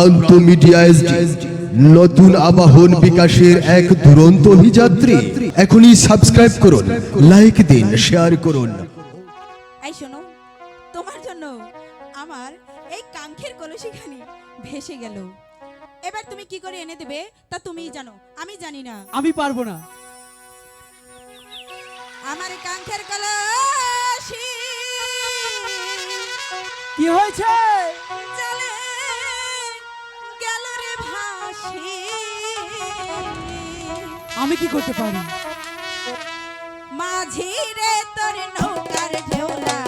প্রান্ত media SD নতুন আবাহন বিকাশের এক দুরন্ত অভিযাত্রী। এখনই সাবস্ক্রাইব করুন লাইক দিন শেয়ার করুন। এই শোনো তোমার জন্য আমার এই কাঙ্ক্ষের কলসিখানি ভেসে গেল। এবার তুমি কি করে এনে দেবে তা তুমিই জানো আমি জানি না। আমি পারব না। আমার কাঙ্ক্ষের কলসি। কি হয়েছে? আমি কি করতে পারি? মাঝিরে তোর নৌকার ঢেউলা